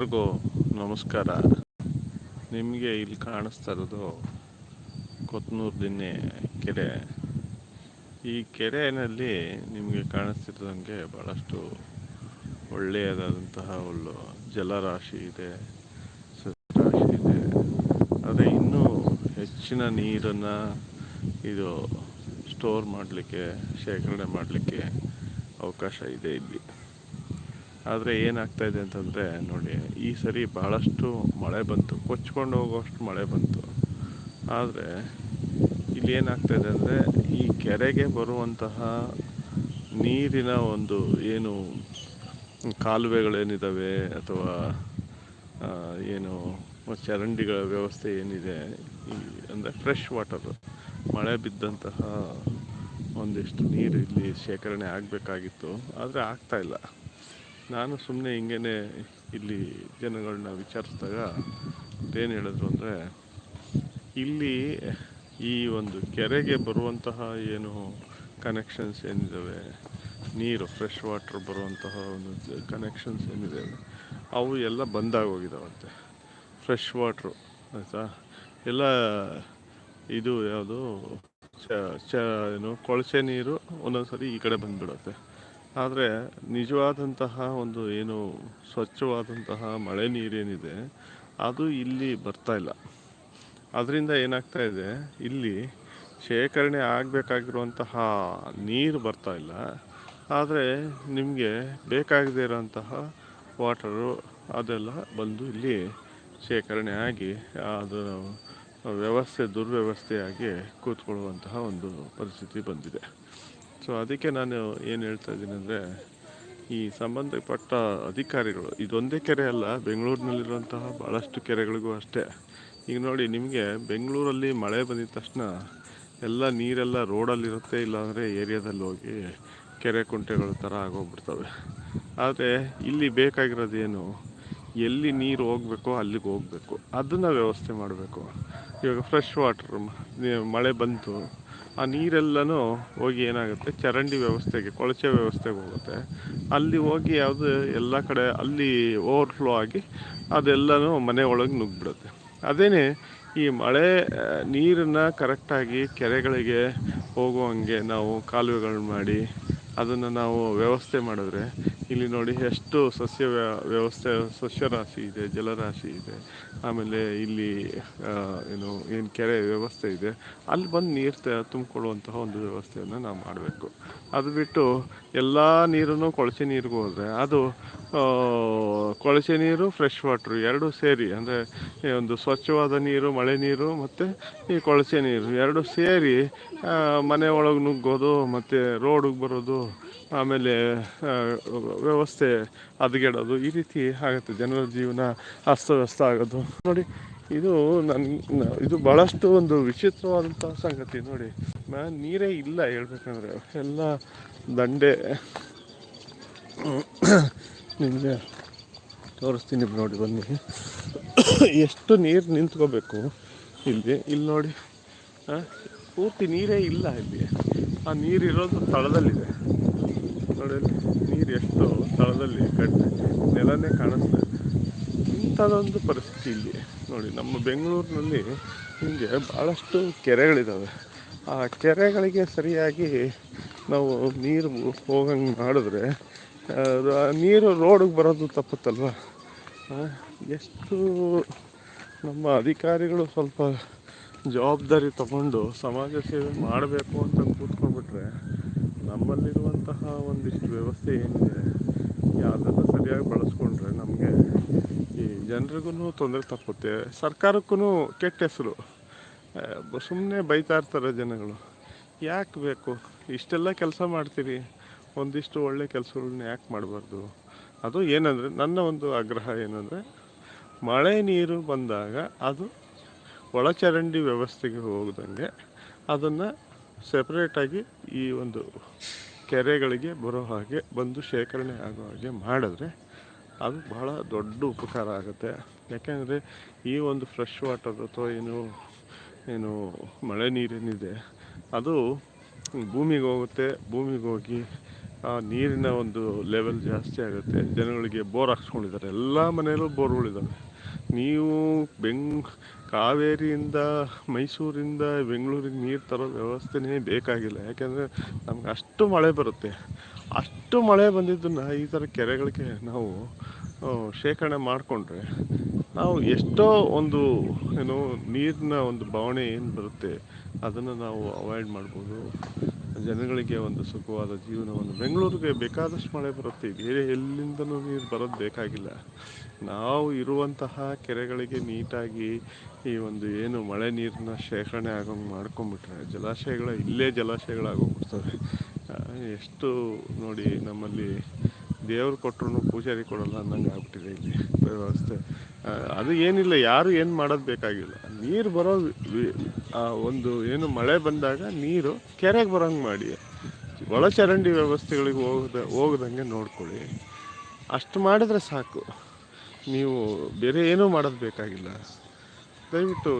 ಎಲ್ರಿಗೂ ನಮಸ್ಕಾರ. ನಿಮಗೆ ಇಲ್ಲಿ ಕಾಣಿಸ್ತಾ ಇರೋದು ಕೊತ್ನೂರು ದಿನ್ನೆ ಕೆರೆ. ಈ ಕೆರೆಯಲ್ಲಿ ನಿಮಗೆ ಕಾಣಿಸ್ತಿರೋದಂಗೆ ಭಾಳಷ್ಟು ಒಳ್ಳೆಯದಾದಂತಹ ಒಂದು ಜಲರಾಶಿ ಇದೆ, ಸಸ್ಯರಾಶಿ ಇದೆ. ಆದರೆ ಇನ್ನೂ ಹೆಚ್ಚಿನ ನೀರನ್ನು ಇದು ಸ್ಟೋರ್ ಮಾಡಲಿಕ್ಕೆ, ಶೇಖರಣೆ ಮಾಡಲಿಕ್ಕೆ ಅವಕಾಶ ಇದೆ ಇಲ್ಲಿ. ಆದರೆ ಏನಾಗ್ತಾ ಇದೆ ಅಂತಂದರೆ ನೋಡಿ, ಈ ಸರಿ ಭಾಳಷ್ಟು ಮಳೆ ಬಂತು. ಕೊಚ್ಕೊಂಡು ಹೋಗೋಷ್ಟು ಮಳೆ ಬಂತು. ಆದರೆ ಇಲ್ಲಿ ಏನಾಗ್ತಾ ಇದೆ ಅಂದರೆ, ಈ ಕೆರೆಗೆ ಬರುವಂತಹ ನೀರಿನ ಒಂದು ಏನು ಕಾಲುವೆಗಳೇನಿದ್ದಾವೆ ಅಥವಾ ಏನು ಚರಂಡಿಗಳ ವ್ಯವಸ್ಥೆ ಏನಿದೆ, ಈ ಅಂದರೆ ಫ್ರೆಶ್ ವಾಟರ್ ಮಳೆ ಬಿದ್ದಂತಹ ಒಂದಿಷ್ಟು ನೀರು ಇಲ್ಲಿ ಶೇಖರಣೆ ಆಗಬೇಕಾಗಿತ್ತು. ಆದರೆ ಆಗ್ತಾ ಇಲ್ಲ. ನಾನು ಸುಮ್ಮನೆ ಹಿಂಗೇನೆ ಇಲ್ಲಿ ಜನಗಳನ್ನ ವಿಚಾರಿಸಿದಾಗ ಏನು ಹೇಳಿದ್ರು ಅಂದರೆ, ಇಲ್ಲಿ ಈ ಒಂದು ಕೆರೆಗೆ ಬರುವಂತಹ ಏನು ಕನೆಕ್ಷನ್ಸ್ ಏನಿದ್ದಾವೆ ನೀರು ಫ್ರೆಶ್ ವಾಟರ್ ಬರುವಂತಹ ಒಂದು ಕನೆಕ್ಷನ್ಸ್ ಏನಿದೆ ಅವು ಎಲ್ಲ ಬಂದಾಗೋಗಿದಾವಂತೆ. ಫ್ರೆಶ್ ವಾಟ್ರು ಆಯಿತಾ? ಎಲ್ಲ ಇದು ಯಾವುದು, ಚ ಚ, ಏನು, ಕೊಳಚೆ ನೀರು ಒಂದೊಂದು ಸರಿ ಈ ಕಡೆ ಬಂದ್ಬಿಡುತ್ತೆ. ಆದರೆ ನಿಜವಾದಂತಹ ಒಂದು ಏನು ಸ್ವಚ್ಛವಾದಂತಹ ಮಳೆ ನೀರೇನಿದೆ, ಅದು ಇಲ್ಲಿ ಬರ್ತಾ ಇಲ್ಲ. ಅದರಿಂದ ಏನಾಗ್ತಾ ಇದೆ, ಇಲ್ಲಿ ಶೇಖರಣೆ ಆಗಬೇಕಾಗಿರುವಂತಹ ನೀರು ಬರ್ತಾ ಇಲ್ಲ. ಆದರೆ ನಿಮಗೆ ಬೇಕಾಗದೇ ಇರೋಂತಹ ವಾಟರು ಅದೆಲ್ಲ ಬಂದು ಇಲ್ಲಿ ಶೇಖರಣೆ ಆಗಿ ಅದು ವ್ಯವಸ್ಥೆ ದುರ್ವ್ಯವಸ್ಥೆಯಾಗಿ ಕೂತ್ಕೊಳ್ಳುವಂತಹ ಒಂದು ಪರಿಸ್ಥಿತಿ ಬಂದಿದೆ. ಸೊ ಅದಕ್ಕೆ ನಾನು ಏನು ಹೇಳ್ತಾ ಇದ್ದೀನಿ ಅಂದರೆ, ಈ ಸಂಬಂಧಪಟ್ಟ ಅಧಿಕಾರಿಗಳು, ಇದೊಂದೇ ಕೆರೆ ಅಲ್ಲ, ಬೆಂಗಳೂರಿನಲ್ಲಿರುವಂತಹ ಭಾಳಷ್ಟು ಕೆರೆಗಳಿಗೂ ಅಷ್ಟೇ. ಈಗ ನೋಡಿ, ನಿಮಗೆ ಬೆಂಗಳೂರಲ್ಲಿ ಮಳೆ ಬಂದಿದ ತಕ್ಷಣ ಎಲ್ಲ ನೀರೆಲ್ಲ ರೋಡಲ್ಲಿರುತ್ತೆ, ಇಲ್ಲಾಂದರೆ ಏರಿಯಾದಲ್ಲಿ ಹೋಗಿ ಕೆರೆ ಕುಂಟೆಗಳ ಥರ ಆಗೋಗ್ಬಿಡ್ತವೆ. ಆದರೆ, ಇಲ್ಲಿ ಬೇಕಾಗಿರೋದೇನು ಎಲ್ಲಿ ನೀರು ಹೋಗಬೇಕೋ ಅಲ್ಲಿಗೆ ಹೋಗಬೇಕು. ಅದನ್ನು ವ್ಯವಸ್ಥೆ ಮಾಡಬೇಕು. ಇವಾಗ ಫ್ರೆಶ್ ವಾಟ್ರ್ ಮಳೆ ಬಂತು. ಆ ನೀರೆಲ್ಲನೂ ಹೋಗಿ ಏನಾಗುತ್ತೆ? ಚರಂಡಿ ವ್ಯವಸ್ಥೆಗೆ, ಕೊಳಚೆ ವ್ಯವಸ್ಥೆಗೆ ಹೋಗುತ್ತೆ. ಅಲ್ಲಿ ಹೋಗಿ ಯಾವುದು ಎಲ್ಲ ಕಡೆ ಅಲ್ಲಿ ಓವರ್ಫ್ಲೋ ಆಗಿ ಅದೆಲ್ಲನೂ ಮನೆ ಒಳಗೆ ನುಗ್ಗಿಬಿಡುತ್ತೆ. ಅದೇನೇ ಈ ಮಳೆ ನೀರನ್ನು ಕರೆಕ್ಟಾಗಿ ಕೆರೆಗಳಿಗೆ ಹೋಗುವಂಗೆ ನಾವು ಕಾಲುವೆಗಳನ್ನ ಮಾಡಿ ಅದನ್ನು ನಾವು ವ್ಯವಸ್ಥೆ ಮಾಡಿದ್ರೆ ಇಲ್ಲಿ ನೋಡಿ ಎಷ್ಟು ಸಸ್ಯ ವ್ಯ- ವ್ಯವಸ್ಥೆ ಸಸ್ಯರಾಶಿ ಇದೆ, ಜಲರಾಶಿ ಇದೆ. ಆಮೇಲೆ ಇಲ್ಲಿ ಏನು ಏನು ಕೆರೆ ವ್ಯವಸ್ಥೆ ಇದೆ. ಅಲ್ಲಿ ಬಂದು ನೀರು ತ- ತುಂಬಿಕೊಳ್ಳುವಂತಹ ಒಂದು ವ್ಯವಸ್ಥೆಯನ್ನು ನಾವು ಮಾಡಬೇಕು. ಅದು ಬಿಟ್ಟು ಎಲ್ಲ ನೀರನ್ನು ಕೊಳಚೆ ನೀರಿಗೆ ಹೋದರೆ ಅದು ಕೊಳಚೆ ನೀರು ಫ್ರೆಶ್ ವಾಟ್ರು ಎರಡೂ ಸೇರಿ, ಅಂದರೆ ಒಂದು ಸ್ವಚ್ಛವಾದ ನೀರು, ಮಳೆ ನೀರು ಮತ್ತು ಈ ಕೊಳಚೆ ನೀರು ಎರಡು ಸೇರಿ ಮನೆ ಒಳಗೆ ನುಗ್ಗೋದು ಮತ್ತು ರೋಡಿಗೆ ಬರೋದು, ಆಮೇಲೆ ವ್ಯವಸ್ಥೆ ಹದಗೆಡೋದು ಈ ರೀತಿ ಆಗುತ್ತೆ. ಜನರ ಜೀವನ ಅಸ್ತವ್ಯಸ್ತ ಆಗೋದು. ನೋಡಿ, ಇದು ನನ್ನ ಇದು ಭಾಳಷ್ಟು ಒಂದು ವಿಚಿತ್ರವಾದಂಥ ಸಂಗತಿ. ನೋಡಿ ನೀರೇ ಇಲ್ಲ ಹೇಳ್ಬೇಕಂದ್ರೆ. ಎಲ್ಲ ದಂಡೆ. ನಿಮಗೆ ತೋರಿಸ್ತೀನಿ ನೋಡಿ ಬನ್ನಿ. ಎಷ್ಟು ನೀರು ನಿಂತ್ಕೋಬೇಕು ಇಲ್ಲಿ ಇಲ್ಲಿ ನೋಡಿ. ಪೂರ್ತಿ ನೀರೇ ಇಲ್ಲ ಇಲ್ಲಿ. ಆ ನೀರಿರೋದು ತಳದಲ್ಲಿದೆ. ನೋಡಿ ನೀರು ಎಷ್ಟು ತಳದಲ್ಲಿ ಕಟ್ಟಿದೆ ನೆಲನೇ ಕಾಣಿಸ್ತಾ ಇದೆ. ಇಂಥದ್ದೊಂದು ಪರಿಸ್ಥಿತಿ ಇಲ್ಲಿ. ನೋಡಿ, ನಮ್ಮ ಬೆಂಗಳೂರಿನಲ್ಲಿ ಹಿಂಗೆ ಭಾಳಷ್ಟು ಕೆರೆಗಳಿದ್ದಾವೆ ಆ ಕೆರೆಗಳಿಗೆ ಸರಿಯಾಗಿ ನಾವು ನೀರು ಹೋಗಂಗೆ ಮಾಡಿದ್ರೆ ನೀರು ರೋಡಿಗೆ ಬರೋದು ತಪ್ಪುತ್ತಲ್ವ? ಎಷ್ಟು ನಮ್ಮ ಅಧಿಕಾರಿಗಳು ಸ್ವಲ್ಪ ಜವಾಬ್ದಾರಿ ತಗೊಂಡು ಸಮಾಜ ಸೇವೆ ಮಾಡಬೇಕು ಅಂತ ಕೂತ್ಕೊಂಡ್ಬಿಟ್ರೆ ನಮ್ಮಲ್ಲಿರುವಂತಹ ಒಂದಿಷ್ಟು ವ್ಯವಸ್ಥೆ ಏನಿದೆ ಯಾವುದನ್ನು ಸರಿಯಾಗಿ ಬಳಸ್ಕೊಂಡ್ರೆ ನಮಗೆ ಈ ಜನರಿಗೂ ತೊಂದರೆ ತಪ್ಪುತ್ತೆ ಸರ್ಕಾರಕ್ಕೂ ಕೆಟ್ಟ ಹೆಸರು. ಸುಮ್ಮನೆ ಬೈತಾ ಇರ್ತಾರೆ ಜನಗಳು. ಯಾಕೆ ಬೇಕು? ಇಷ್ಟೆಲ್ಲ ಕೆಲಸ ಮಾಡ್ತೀರಿ, ಒಂದಿಷ್ಟು ಒಳ್ಳೆ ಕೆಲಸಗಳನ್ನ ಯಾಕೆ ಮಾಡಬಾರ್ದು? ಅದು ಏನಂದರೆ, ನನ್ನ ಒಂದು ಆಗ್ರಹ ಏನಂದರೆ, ಮಳೆ ನೀರು ಬಂದಾಗ ಅದು ಒಳಚರಂಡಿ ವ್ಯವಸ್ಥೆಗೆ ಹೋಗದಂಗೆ ಅದನ್ನು ಸಪ್ರೇಟಾಗಿ ಈ ಒಂದು ಕೆರೆಗಳಿಗೆ ಬರೋ ಹಾಗೆ ಬಂದು ಶೇಖರಣೆ ಆಗೋ ಹಾಗೆ ಮಾಡಿದ್ರೆ ಅದು ಬಹಳ ದೊಡ್ಡ ಉಪಕಾರ ಆಗುತ್ತೆ. ಯಾಕೆಂದರೆ, ಈ ಒಂದು ಫ್ರೆಶ್ ವಾಟರ್ ಅಥವಾ ಏನು ಏನು ಮಳೆ ನೀರೇನಿದೆ, ಅದು ಭೂಮಿಗೆ ಹೋಗುತ್ತೆ, ಭೂಮಿಗೆ ಹೋಗಿ ನೀರಿನ ಒಂದು ಲೆವೆಲ್ ಜಾಸ್ತಿ ಆಗುತ್ತೆ. ಜನಗಳಿಗೆ ಬೋರ್ ಹಾಕ್ಸ್ಕೊಂಡಿದ್ದಾರೆ. ಎಲ್ಲ ಮನೆಯಲ್ಲೂ ಬೋರ್ಗಳಿದ್ದಾವೆ ನೀವು ಬೆಂಗ್, ಕಾವೇರಿಯಿಂದ, ಮೈಸೂರಿಂದ, ಬೆಂಗಳೂರಿಗೆ ನೀರು ತರೋ ವ್ಯವಸ್ಥೆನೇ ಬೇಕಾಗಿಲ್ಲ. ಯಾಕೆಂದರೆ ನಮ್ಗೆ ಅಷ್ಟು ಮಳೆ ಬರುತ್ತೆ. ಅಷ್ಟು ಮಳೆ ಬಂದಿದ್ದನ್ನು ಈ ಥರ ಕೆರೆಗಳಿಗೆ ನಾವು ಶೇಖರಣೆ ಮಾಡಿಕೊಂಡ್ರೆ ನಾವು ಎಷ್ಟೋ ಒಂದು, ಏನು, ನೀರಿನ ಒಂದು ಬವಣೆ ಏನು ಬರುತ್ತೆ, ಅದನ್ನು ನಾವು ಅವಾಯ್ಡ್ ಮಾಡ್ಬೋದು. ಜನಗಳಿಗೆ ಒಂದು ಸುಖವಾದ ಜೀವನವನ್ನು. ಬೆಂಗಳೂರಿಗೆ ಬೇಕಾದಷ್ಟು ಮಳೆ ಬರುತ್ತೆ. ಬೇರೆ ಎಲ್ಲಿಂದಲೂ ನೀರು ಬರೋದು ಬೇಕಾಗಿಲ್ಲ. ನಾವು ಇರುವಂತಹ ಕೆರೆಗಳಿಗೆ ನೀಟಾಗಿ ಈ ಒಂದು ಏನು ಮಳೆ ನೀರನ್ನ ಶೇಖರಣೆ ಆಗೋಂಗೆ ಮಾಡ್ಕೊಂಬಿಟ್ರೆ ಜಲಾಶಯಗಳ, ಇಲ್ಲೇ ಜಲಾಶಯಗಳಾಗೋಗ್ಬಿಡ್ತವೆ ಎಷ್ಟು ನೋಡಿ ನಮ್ಮಲ್ಲಿ ದೇವ್ರು ಕೊಟ್ಟರು ಪೂಜಾರಿ ಕೊಡಲ್ಲ ಅನ್ನಂಗೆ ಆಗ್ಬಿಟ್ಟಿದೆ ಇಲ್ಲಿ. ವ್ಯವಸ್ಥೆ ಅದು ಏನಿಲ್ಲ, ಯಾರು ಏನು ಮಾಡೋದು ಬೇಕಾಗಿಲ್ಲ. ನೀರು ಬರೋ ಒಂದು ಏನು ಮಳೆ ಬಂದಾಗ ನೀರು ಕೆರೆಗೆ ಬರೋಂಗೆ ಮಾಡಿ. ಒಳಚರಂಡಿ ವ್ಯವಸ್ಥೆಗಳಿಗೆ ಹೋಗದ, ಹೋಗದಂಗೆ ನೋಡ್ಕೊಳ್ಳಿ. ಅಷ್ಟು ಮಾಡಿದ್ರೆ ಸಾಕು. ನೀವು ಬೇರೆ ಏನೂ ಮಾಡೋದು ಬೇಕಾಗಿಲ್ಲ. ದಯವಿಟ್ಟು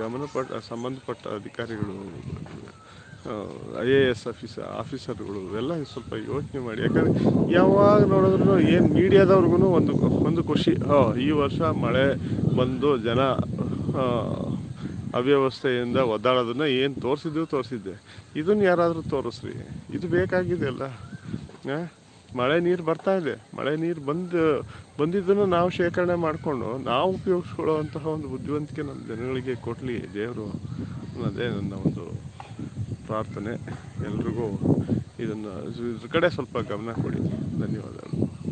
ಗಮನಪಟ್ಟ, ಸಂಬಂಧಪಟ್ಟ ಅಧಿಕಾರಿಗಳು ಐ ಎ ಎಸ್ ಆಫೀಸರ್ ಆಫೀಸರ್ಗಳು ಎಲ್ಲ ಸ್ವಲ್ಪ ಯೋಚನೆ ಮಾಡಿ. ಯಾಕಂದರೆ ಯಾವಾಗ ನೋಡಿದ್ರು ಏನು ಮೀಡಿಯಾದವ್ರಿಗೂ ಒಂದು ಒಂದು ಖುಷಿ. ಈ ವರ್ಷ ಮಳೆ ಬಂದು ಜನ ಅವ್ಯವಸ್ಥೆಯಿಂದ ಒದ್ದಾಡೋದನ್ನು ಏನು ತೋರಿಸಿದ್ದು ತೋರಿಸಿದ್ದೆ. ಇದನ್ನು ಯಾರಾದರೂ ತೋರಿಸ್ರಿ. ಇದು ಬೇಕಾಗಿದೆ ಅಲ್ಲ? ಮಳೆ ನೀರು ಬರ್ತಾ ಇದೆ. ಮಳೆ ನೀರು ಬಂದು, ಬಂದಿದ್ದನ್ನು ನಾವು ಶೇಖರಣೆ ಮಾಡಿಕೊಂಡು ನಾವು ಉಪಯೋಗಿಸ್ಕೊಳ್ಳುವಂತಹ ಒಂದು ಬುದ್ಧಿವಂತಿಕೆ ನಮ್ಮ ಜನಗಳಿಗೆ ಕೊಡಲಿ ದೇವರು ಅನ್ನೋದೇ ನನ್ನ ಒಂದು ಪ್ರಾರ್ಥನೆ. ಎಲ್ರಿಗೂ ಇದನ್ನು ಇದ್ರ ಕಡೆ ಸ್ವಲ್ಪ ಗಮನ ಕೊಡಿ. ಧನ್ಯವಾದಗಳು.